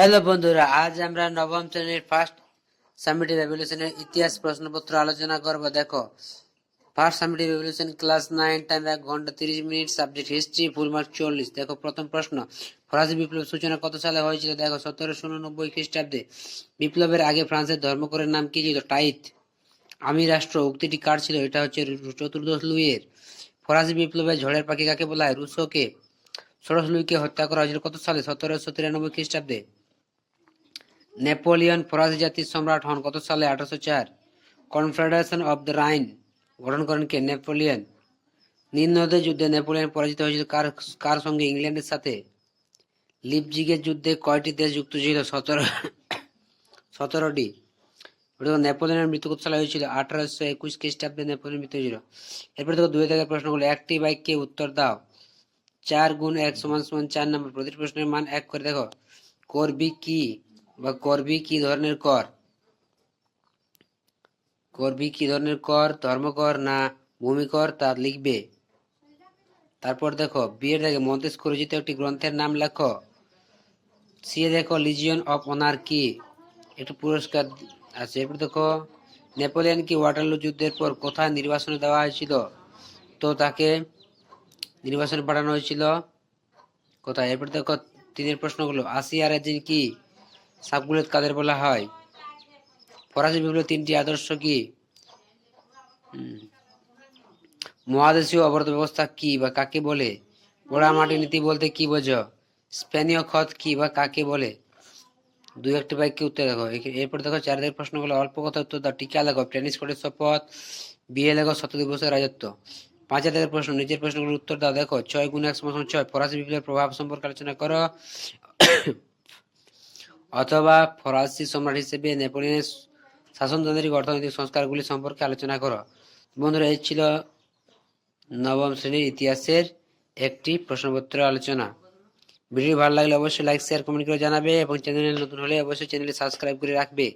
Hello বন্ধুরা, আজ আমরা নবম শ্রেণির ফার্স্ট সামিটিভ রেভলিউশনের ইতিহাস প্রশ্নপত্র আলোচনা করব। দেখো first summative revolution class nine time এক ঘণ্টা তিরিশ minute subject history full mark চল্লিশ। দেখো, প্রথম প্রশ্ন, ফরাসি বিপ্লব সূচনা কত সালে হয়েছিল? দেখো সতেরোশো উননব্বই খ্রিস্টাব্দে। বিপ্লবের আগে ফ্রান্সের ধর্মকরের নাম কি ছিল? টাইট। আমি রাষ্ট্র, উক্তিটি কার ছিল? এটা হচ্ছে চতুর্দশ লুইয়ের। ফরাসি বিপ্লবের ঝড়ের পাখি কাকে বলা হয়? রুশোকে। ষোড়শ লুইকে হত্যা করা হয়েছিল কত সালে? সতেরোশো তিরানব্বই খ্রিস্টাব্দে। নেপোলিয়ন ফরাসি জাতির সম্রাট হন কত সালে? আঠারোশো চার। কনফেডারেশন অব দ্য রাইন গঠন করেন কে? নেপোলিয়ন। নীল নদের যুদ্ধে নেপোলিয়ন পরাজিত হয়েছিল কার কার সঙ্গে? ইংল্যান্ডের সাথে। লিপজিগের যুদ্ধে কয়টি দেশ যুক্ত ছিল? সতেরো, সতেরোটি। নেপোলিয়নের মৃত্যু কত সালে হয়েছিল? আঠারোশো একুশ খ্রিস্টাব্দে নেপোলিয়ন মৃত্যু হয়েছিল। এরপরে দেখো দুই থেকে প্রশ্নগুলো একটি বাইককে উত্তর দাও। চার গুণ এক সমান সমান চার নম্বর। প্রতিটি প্রশ্নের মান এক করে দেখো। করবি কি? বা করবি কি ধরনের কর? করবি কি ধরনের কর? ধর্মকর না ভূমিকর তা লিখবে। তারপর দেখো, বিয়ের দেখে মন্তেস্কু রচিত একটি গ্রন্থের নাম লেখো। সি দেখো লিজিয়ন অফ অনার কি একটু পুরস্কার আছে। এরপর দেখো, নেপোলিয়ন কি ওয়াটারলু যুদ্ধের পর কোথায় নির্বাসনে দেওয়া হয়েছিল? তো তাকে নির্বাসনে পাঠানো হয়েছিল। কোথায়? এরপর দেখো, তিনের প্রশ্নগুলো। আসিয়া রাজিন কি সাবগুলেত কাদের বলা হয়? ফরাসি বিপ্লব তিনটি আদর্শ কি? মহাদেশীয় অবরোধ ব্যবস্থা কি বা কাকে বলে? পোড়া মাটি নীতি বলতে কি বোঝো? স্পেনীয় খত কি বা কাকে বলে? দুই একটি বাইককে উত্তর দেখো। এরপর দেখো, চারিদিক প্রশ্নগুলো অল্প কথা উত্তর দাও। টিকা লেখো। টেনিস কোর্টের শপথ, বিয়ে লেখো শত দিবসের রাজত্ব। পাঁচ হাজার প্রশ্ন। নিচের প্রশ্নগুলোর উত্তর দাও। দেখো, ছয় গুণ এক সমান ছয়। ফরাসি বিপ্লবের প্রভাব সম্পর্কে আলোচনা করো। অথবা ফরাসি সম্রাট হিসেবে নেপোলিয়নের শাসনতান্ত্রিক অর্থনৈতিক সংস্কারগুলি সম্পর্কে আলোচনা করো। বন্ধুরা, এই ছিল নবম শ্রেণির ইতিহাসের একটি প্রশ্নপত্র আলোচনা। ভিডিও ভালো লাগলে অবশ্যই লাইক শেয়ার কমেন্ট করে জানাবে এবং চ্যানেলে নতুন হলে অবশ্যই চ্যানেলে সাবস্ক্রাইব করে রাখবে।